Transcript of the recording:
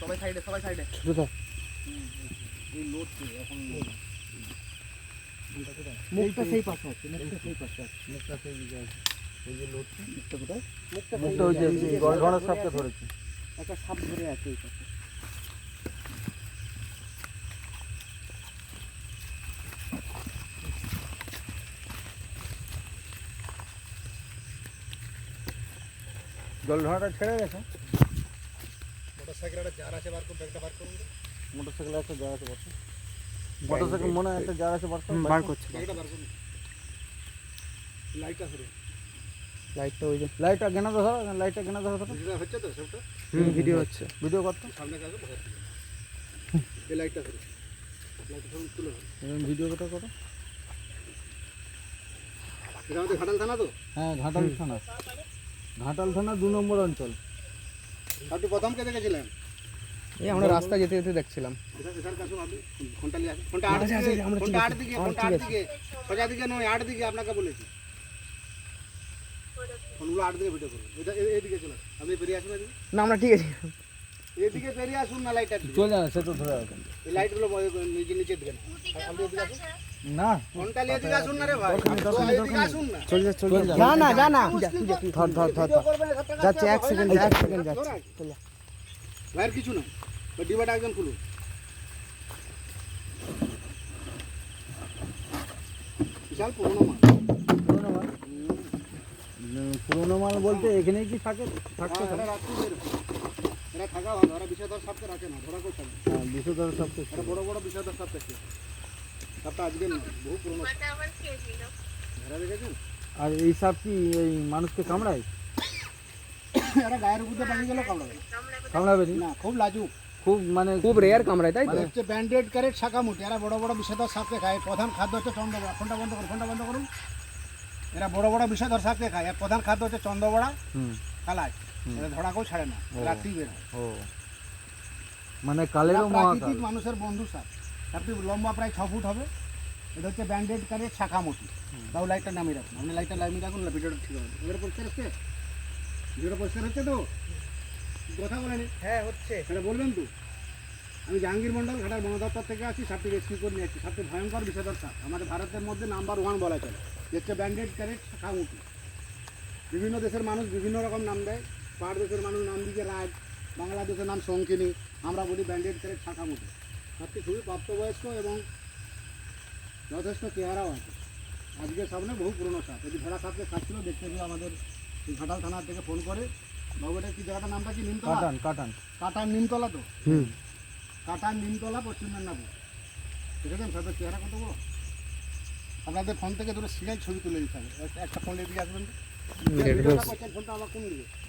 সবাই সাইডে সবাই সাইডে। এই লোডছে এখন মুখটা সেই পাশে আছে মুখটা সেই পাশে আছে। মুখটা সেই দিকে আছে। এই যে লোডটা মুখটা কোথায়? মুখটা মুখটা ওই যে গলঘরের সাপটা ধরেছে। একটা সাপ ধরে আছে এই পাশে। জল ধরাটা ছেড়ে গেছে। মোটরসাইকেল একটা জার আছে বার করুন ব্যাগটা বার করুন। মোটরসাইকেল একটা জার আছে বসে মোটরসাইকেল মনে হয় একটা জার আছে বার করো, বার করছে ব্যাগটা বার করুন। লাইটটা ধরুন। লাইটটা ওই যে। লাইটটা কেনা ধরো লাইটটা হচ্ছে তো সবটা? হুম ভিডিও হচ্ছে। ভিডিও করতো? সামনে কাছে এই লাইটটা ধরুন। লাইটটা ধরুন তুলে করো। এটা আমাদের ঘাটাল থানা তো? হ্যাঁ ঘাটাল থানা। ঘাটাল থানা দু নম্বর অঞ্চল। আপনি প্রথম কে দেখেছিলেন? এই আমরা রাস্তা যেতে যেতে দেখছিলাম। আচ্ছা, আচ্ছা, আপনাকে বলেছি। ফোনগুলো আট দিকে ভিডিও করুন। এটা এই- চলে আপনি বেরিয়ে আসুন না আমরা ঠিক আছে। এইদিকে বেরিয়ে আসুন না লাইটার চলে তো ধরে রাখেন। লাইটগুলো নিচে নিচে দিকে আপনি এদিকে আসুন। না। ঘণ্টা নিয়ে এদিকে আসুন না রে ভাই। তো এদিকে আসুন না। চল যা চল চল যা। যা। না না যা না। ধর ধর ধর ভিডিও ধর। করবেন, সব টাকা যাচ্ছে, এক সেকেন্ড, এক সেকেন্ড যাচ্ছে। আগে। ভাইয়ের কিছু না। ওই ডিবাটা একদম খুলুন বিশাল পুরোনো মাল। পুরোনো মাল? বলতে এখানেই কি থাকে? থাকতে থাকে এরা হয়। থাকা ভালো এরা বিষয়ধর সাপকে রাখে না ধরা হ্যাঁ দুশো ধরে সব বড় বড় বিষয়ধর সাপ দেখছে সাপটা আজকে বহু পুরোনো সাপ। এরা দেখেছেন? আর এই সাপ কি এই মানুষকে কামড়ায়? গায়ের উপরে গেল কামড়াবে। কামড়াবে না? খুব লাজুক। খুব মানে খুব রেয়ার কামড়ায় তাই তো? মানে হচ্ছে ব্যান্ডেড ক্যারেট শাখা মুটি এরা বড় বড় বিষয়ধর সাপকে খায়। প্রধান খাদ্য হচ্ছে চন্দ্রবড়া। ফোনটা বন্ধ করুন ফোনটা বন্ধ করুন। এরা বড় বড় বিষয়ধর সাপকে খায়। এর প্রধান খাদ্য হচ্ছে চন্দ্রবড়া কালাজ। এরা ধরাকেও ছাড়ে না। ও। রাত্রি বের হয় ও। মানে কালেরও মানুষের বন্ধু সাপ সাপটি লম্বা প্রায় ছ ফুট হবে। এটা হচ্ছে ব্যান্ডেড ক্যারেট শাখা মুটি তাও লাইটটা নামিয়ে রাখুন। আপনি লাইটটা নামিয়ে রাখুন না ভিডিওটা ঠিক হবে। এবারে পরিষ্কার হচ্ছে? ভিডিওটা পরিষ্কার হচ্ছে তো? কথা বলেনি? হ্যাঁ হচ্ছে। সেটা বলবেন তো? আমি জাহাঙ্গীর মন্ডল ঘাটার বন দপ্তর থেকে আছি সাপটি রেস্কিউ করে নিয়ে আসছি সাপটি ভয়ঙ্কর বিষয়ধর সাপ আমাদের ভারতের মধ্যে নাম্বার ওয়ান বলা চলে। হচ্ছে ব্যান্ডেড ক্যারেট শাখা মুটি বিভিন্ন দেশের মানুষ বিভিন্ন রকম নাম দেয়। পাহাড় দেশের মানুষ নাম দিকে রাজ বাংলাদেশের নাম শঙ্কিনী। আমরা বলি ব্যান্ডেড ক্যারেট শাখা সাপটি খুবই প্রাপ্তবয়স্ক এবং যথেষ্ট চেহারাও আছে। আজকে সামনে বহু পুরনো সাপ। যদি ভেড়া সাপকে খাচ্ছিল দেখতে পেয়ে আমাদের এই ঘাটাল থানার থেকে ফোন করে বাবুটা কি জায়গাটার নামটা কি? নিমতলা? কাটান কাটান। কাটার নিমতলা তো? হুম। কাটার নিমতলা পশ্চিম মেদিনীপুর। ঠিক আছে সাপের চেহারা কত বড়? আপনাদের ফোন থেকে দুটো সিরিয়াল ছবি তুলে দিতে হবে। একটা- একটা ফোন এদিকে আসবেন। ফোনটা আমার কোন দিকে?